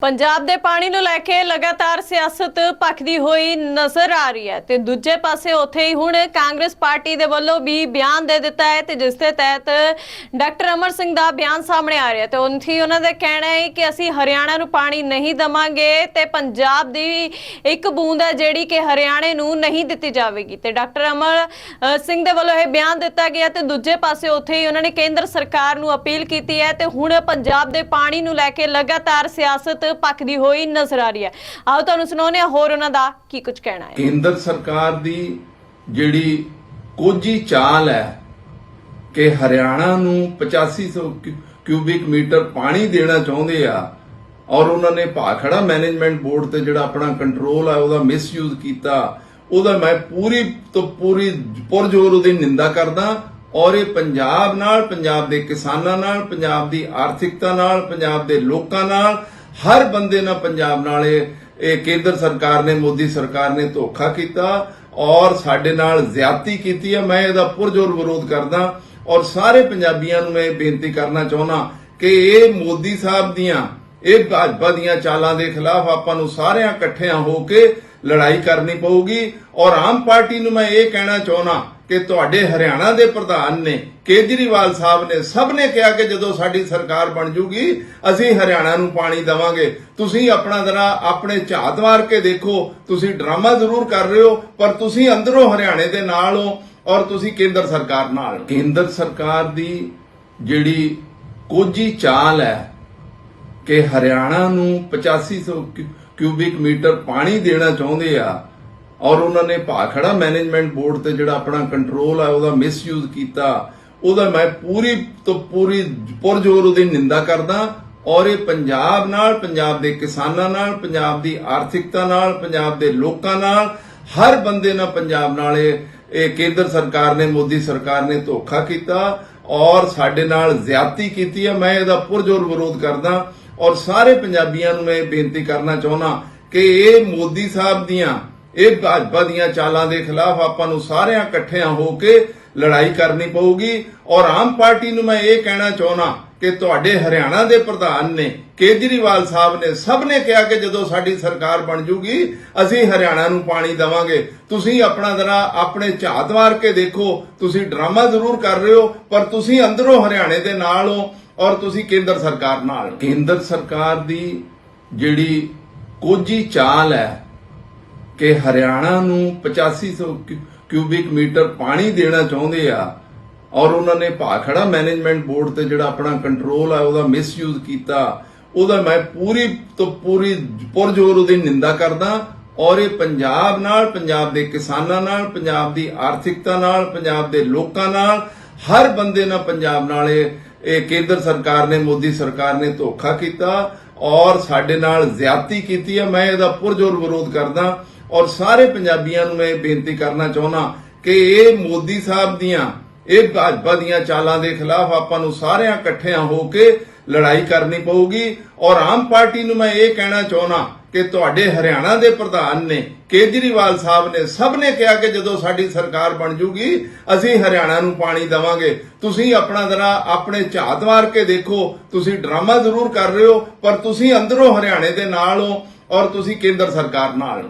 ਪੰਜਾਬ ਦੇ ਪਾਣੀ ਨੂੰ ਲੈ ਕੇ ਲਗਾਤਾਰ ਸਿਆਸਤ ਭਖਦੀ ਹੋਈ ਨਜ਼ਰ ਆ ਰਹੀ ਹੈ ਤੇ ਦੂਜੇ ਪਾਸੇ ਉੱਥੇ ਹੀ ਹੁਣ ਕਾਂਗਰਸ ਪਾਰਟੀ ਦੇ ਵੱਲੋਂ ਵੀ ਬਿਆਨ ਦੇ ਦਿੱਤਾ ਹੈ ਤੇ ਜਿਸ ਦੇ ਤਹਿਤ ਡਾਕਟਰ ਅਮਰ ਸਿੰਘ ਦਾ ਬਿਆਨ ਸਾਹਮਣੇ ਆ ਰਿਹਾ ਤੇ ਉੱਥੇ ਹੀ ਉਹਨਾਂ ਦਾ ਕਹਿਣਾ ਹੈ ਕਿ ਅਸੀਂ ਹਰਿਆਣਾ ਨੂੰ ਪਾਣੀ ਨਹੀਂ ਦਵਾਂਗੇ ਤੇ ਪੰਜਾਬ ਦੀ ਇੱਕ ਬੂੰਦ ਹੈ ਜਿਹੜੀ ਕਿ ਹਰਿਆਣੇ ਨੂੰ ਨਹੀਂ ਦਿੱਤੀ ਜਾਵੇਗੀ। ਤੇ ਡਾਕਟਰ ਅਮਰ ਸਿੰਘ ਦੇ ਵੱਲੋਂ ਇਹ ਬਿਆਨ ਦਿੱਤਾ ਗਿਆ ਤੇ ਦੂਜੇ ਪਾਸੇ ਉੱਥੇ ਹੀ ਉਹਨਾਂ ਨੇ ਕੇਂਦਰ ਸਰਕਾਰ ਨੂੰ ਅਪੀਲ ਕੀਤੀ ਹੈ ਤੇ ਹੁਣ ਪੰਜਾਬ ਦੇ ਪਾਣੀ ਨੂੰ ਲੈ ਕੇ ਲਗਾਤਾਰ ਸਿਆਸਤ ਭਖਦੀ ਹੋਈ ਨਜ਼ਰ ਆ ਰਹੀ ਹੈ। ਆਓ ਤੁਹਾਨੂੰ ਸੁਣਾਉਂਦੇ ਹਾਂ ਹੋਰ ਉਹਨਾਂ ਦਾ ਕੀ ਕੁਝ ਕਹਿਣਾ ਹੈ। ਕੇਂਦਰ ਸਰਕਾਰ ਦੀ ਜਿਹੜੀ ਕੋਝੀ ਚਾਲ ਹੈ ਕਿ ਹਰਿਆਣਾ ਨੂੰ 8500 ਕਿਊਬਿਕ ਮੀਟਰ ਪਾਣੀ ਦੇਣਾ ਚਾਹੁੰਦੇ ਆ ਔਰ ਉਹਨਾਂ ਨੇ ਭਾਖੜਾ ਮੈਨੇਜਮੈਂਟ ਬੋਰਡ ਤੇ ਜਿਹੜਾ ਆਪਣਾ ਕੰਟਰੋਲ ਆ, ਉਹਦਾ ਮਿਸਯੂਜ਼ ਕੀਤਾ, ਉਹਦਾ ਮੈਂ ਪੂਰੀ ਤੋਂ ਪੂਰੀ ਪੁਰਜੋਰ ਉਹਦੀ ਨਿੰਦਾ ਕਰਦਾ ਔਰ ਇਹ ਪੰਜਾਬ ਨਾਲ, ਪੰਜਾਬ ਦੇ ਕਿਸਾਨਾਂ ਨਾਲ, ਪੰਜਾਬ ਦੀ ਆਰਥਿਕਤਾ ਨਾਲ, ਪੰਜਾਬ ਦੇ ਲੋਕਾਂ ਨਾਲ ਹਰ ਬੰਦੇ ਨਾਲ ਪੰਜਾਬ ਨਾਲ ਇਹ ਕੇਂਦਰ ਸਰਕਾਰ ਨੇ, ਮੋਦੀ ਸਰਕਾਰ ਨੇ ਧੋਖਾ ਕੀਤਾ ਔਰ ਸਾਡੇ ਨਾਲ ਜ਼ਿਆਦਤੀ ਕੀਤੀ ਹੈ। ਮੈਂ ਇਹਦਾ ਪੁਰਜੋਰ ਵਿਰੋਧ ਕਰਦਾ ਔਰ ਸਾਰੇ ਪੰਜਾਬੀਆਂ ਨੂੰ ਮੈਂ ਇਹ ਬੇਨਤੀ ਕਰਨਾ ਚਾਹੁੰਦਾ ਕਿ ਇਹ ਮੋਦੀ ਸਾਹਿਬ ਦੀਆਂ, ਇਹ ਭਾਜਪਾ ਦੀਆਂ ਚਾਲਾਂ ਦੇ ਖਿਲਾਫ ਆਪਾਂ ਨੂੰ ਸਾਰਿਆਂ ਇਕੱਠਿਆਂ ਹੋ ਕੇ ਲੜਾਈ ਕਰਨੀ ਪਊਗੀ। ਔਰ ਆਮ ਪਾਰਟੀ ਨੂੰ ਮੈਂ ਇਹ ਕਹਿਣਾ ਚਾਹੁੰਦਾ ਕਿ ਤੁਹਾਡੇ ਹਰਿਆਣਾ ਦੇ ਪ੍ਰਧਾਨ ਨੇ, ਕੇਜਰੀਵਾਲ ਸਾਹਿਬ ਨੇ ਸਭ ਨੇ ਕਿਹਾ ਕਿ ਜਦੋਂ ਸਾਡੀ ਸਰਕਾਰ ਬਣ ਜੂਗੀ, ਅਸੀਂ ਹਰਿਆਣਾ ਨੂੰ ਪਾਣੀ ਦੇਵਾਂਗੇ। ਤੁਸੀਂ ਆਪਣਾ ਜ਼ਰਾ ਆਪਣੇ ਝਾਤ ਮਾਰ ਕੇ ਦੇਖੋ। ਤੁਸੀਂ ਡਰਾਮਾ ਜ਼ਰੂਰ ਕਰ ਰਹੇ ਹੋ, ਪਰ ਤੁਸੀਂ ਅੰਦਰੋਂ ਹਰਿਆਣੇ ਦੇ ਨਾਲ ਹੋ ਔਰ ਤੁਸੀਂ ਕੇਂਦਰ ਸਰਕਾਰ ਨਾਲ ਕੇਂਦਰ ਸਰਕਾਰ ਦੀ ਜਿਹੜੀ ਕੋਝੀ ਚਾਲ ਹੈ ਕਿ ਹਰਿਆਣਾ ਨੂੰ 8500 ਕਿਊ- ਕਿਊਬਿਕ ਮੀਟਰ ਪਾਣੀ ਦੇਣਾ ਚਾਹੁੰਦੇ ਆ ਔਰ ਉਹਨਾਂ ਨੇ ਭਾਖੜਾ ਮੈਨੇਜਮੈਂਟ ਬੋਰਡ ਤੇ ਜਿਹੜਾ ਆਪਣਾ ਕੰਟਰੋਲ ਆ, ਉਹਦਾ ਮਿਸਯੂਜ਼ ਕੀਤਾ। ਉਹਦਾ ਮੈਂ ਪੂਰੀ ਤੋਂ ਪੂਰੀ ਪੁਰਜੋਰ ਉਹਦੀ ਨਿੰਦਾ ਕਰਦਾ ਔਰ ਇਹ ਪੰਜਾਬ ਨਾਲ, ਪੰਜਾਬ ਦੇ ਕਿਸਾਨਾਂ ਨਾਲ, ਪੰਜਾਬ ਦੀ ਆਰਥਿਕਤਾ ਨਾਲ, ਪੰਜਾਬ ਦੇ ਲੋਕਾਂ ਨਾਲ, ਹਰ ਬੰਦੇ ਨਾਲ ਪੰਜਾਬ ਨਾਲ ਇਹ ਕੇਂਦਰ ਸਰਕਾਰ ਨੇ, ਮੋਦੀ ਸਰਕਾਰ ਨੇ ਧੋਖਾ ਕੀਤਾ ਔਰ ਸਾਡੇ ਨਾਲ ਜ਼ਿਆਦਤੀ ਕੀਤੀ ਹੈ ਮੈਂ ਇਹਦਾ ਪੁਰਜੋਰ ਵਿਰੋਧ ਕਰਦਾ ਔਰ ਸਾਰੇ ਪੰਜਾਬੀਆਂ ਨੂੰ ਮੈਂ ਇਹ ਬੇਨਤੀ ਕਰਨਾ ਚਾਹੁੰਦਾ ਕਿ ਇਹ ਮੋਦੀ ਸਾਹਿਬ ਦੀਆਂ, ਇਹ ਭਾਜਪਾ ਦੀਆਂ ਚਾਲਾਂ ਦੇ ਖਿਲਾਫ ਆਪਾਂ ਨੂੰ ਸਾਰਿਆਂ ਇਕੱਠਿਆਂ ਹੋ ਕੇ ਲੜਾਈ ਕਰਨੀ ਪਊਗੀ। ਔਰ ਆਮ ਪਾਰਟੀ ਨੂੰ ਮੈਂ ਇਹ ਕਹਿਣਾ ਚਾਹੁੰਦਾ ਕਿ ਤੁਹਾਡੇ ਹਰਿਆਣਾ ਦੇ ਪ੍ਰਧਾਨ ਨੇ, ਕੇਜਰੀਵਾਲ ਸਾਹਿਬ ਨੇ ਸਭ ਨੇ ਕਿਹਾ ਕਿ ਜਦੋਂ ਸਾਡੀ ਸਰਕਾਰ ਬਣ ਜੂਗੀ, ਅਸੀਂ ਹਰਿਆਣਾ ਨੂੰ ਪਾਣੀ ਦੇਵਾਂਗੇ। ਤੁਸੀਂ ਆਪਣਾ ਜ਼ਰਾ ਆਪਣੇ ਝਾਤ ਮਾਰ ਕੇ ਦੇਖੋ, ਤੁਸੀਂ ਡਰਾਮਾ ਜ਼ਰੂਰ ਕਰ ਰਹੇ ਹੋ, ਪਰ ਤੁਸੀਂ ਅੰਦਰੋਂ ਹਰਿਆਣੇ ਦੇ ਨਾਲ ਹੋ ਔਰ ਤੁਸੀਂ ਕੇਂਦਰ ਸਰਕਾਰ ਨਾਲ ਕੇਂਦਰ ਸਰਕਾਰ ਦੀ ਜਿਹੜੀ ਕੋਝੀ ਚਾਲ ਹੈ ਕਿ ਹਰਿਆਣਾ ਨੂੰ 8500 ਕਿਊ- ਕਿਊਬਿਕ ਮੀਟਰ ਪਾਣੀ ਦੇਣਾ ਚਾਹੁੰਦੇ ਆ ਔਰ ਉਹਨਾਂ ਨੇ ਭਾਖੜਾ ਮੈਨੇਜਮੈਂਟ ਬੋਰਡ ਤੇ ਜਿਹੜਾ ਆਪਣਾ ਕੰਟਰੋਲ ਆ, ਉਹਦਾ ਮਿਸਯੂਜ਼ ਕੀਤਾ, ਉਹਦਾ ਮੈਂ ਪੂਰੀ ਤੋਂ ਪੂਰੀ ਪੁਰਜੋਰ ਉਹਦੀ ਨਿੰਦਾ ਕਰਦਾ ਔਰ ਇਹ ਪੰਜਾਬ ਨਾਲ, ਪੰਜਾਬ ਦੇ ਕਿਸਾਨਾਂ ਨਾਲ, ਪੰਜਾਬ ਦੀ ਆਰਥਿਕਤਾ ਨਾਲ, ਪੰਜਾਬ ਦੇ ਲੋਕਾਂ ਨਾਲ, ਹਰ ਬੰਦੇ ਨਾਲ ਪੰਜਾਬ ਨਾਲ ਇਹ ਇਹ ਕੇਂਦਰ ਸਰਕਾਰ ਨੇ, ਮੋਦੀ ਸਰਕਾਰ ਨੇ ਧੋਖਾ ਕੀਤਾ ਔਰ ਸਾਡੇ ਨਾਲ ਜ਼ਿਆਦਤੀ ਕੀਤੀ ਹੈ। ਮੈਂ ਇਹਦਾ ਪੁਰਜੋਰ ਵਿਰੋਧ ਕਰਦਾ ਔਰ ਸਾਰੇ ਪੰਜਾਬੀਆਂ ਨੂੰ ਮੈਂ ਇਹ ਬੇਨਤੀ ਕਰਨਾ ਚਾਹੁੰਦਾ ਕਿ ਇਹ ਮੋਦੀ ਸਾਹਿਬ ਦੀਆਂ, ਇਹ ਭਾਜਪਾ ਦੀਆਂ ਚਾਲਾਂ ਦੇ ਖਿਲਾਫ ਆਪਾਂ ਨੂੰ ਸਾਰਿਆਂ ਇਕੱਠਿਆਂ ਹੋ ਕੇ ਲੜਾਈ ਕਰਨੀ ਪਊਗੀ ਔਰ ਆਮ ਪਾਰਟੀ ਨੂੰ ਮੈਂ ਇਹ ਕਹਿਣਾ ਚਾਹੁੰਦਾ ਕਿ ਤੁਹਾਡੇ ਹਰਿਆਣਾ ਦੇ ਪ੍ਰਧਾਨ ਨੇ, ਕੇਜਰੀਵਾਲ ਸਾਹਿਬ ਨੇ ਸਭ ਨੇ ਕਿਹਾ ਕਿ ਜਦੋਂ ਸਾਡੀ ਸਰਕਾਰ ਬਣ ਜੂਗੀ, ਅਸੀਂ ਹਰਿਆਣਾ ਨੂੰ ਪਾਣੀ ਦੇਵਾਂਗੇ ਤੁਸੀਂ ਆਪਣਾ ਜ਼ਰਾ ਆਪਣੇ ਝਾਤ ਮਾਰ ਕੇ ਦੇਖੋ, ਤੁਸੀਂ ਡਰਾਮਾ ਜ਼ਰੂਰ ਕਰ ਰਹੇ ਹੋ, ਪਰ ਤੁਸੀਂ ਅੰਦਰੋਂ ਹਰਿਆਣੇ ਦੇ ਨਾਲ ਹੋ ਔਰ ਤੁਸੀਂ ਕੇਂਦਰ ਸਰਕਾਰ ਨਾਲ ਹੋ।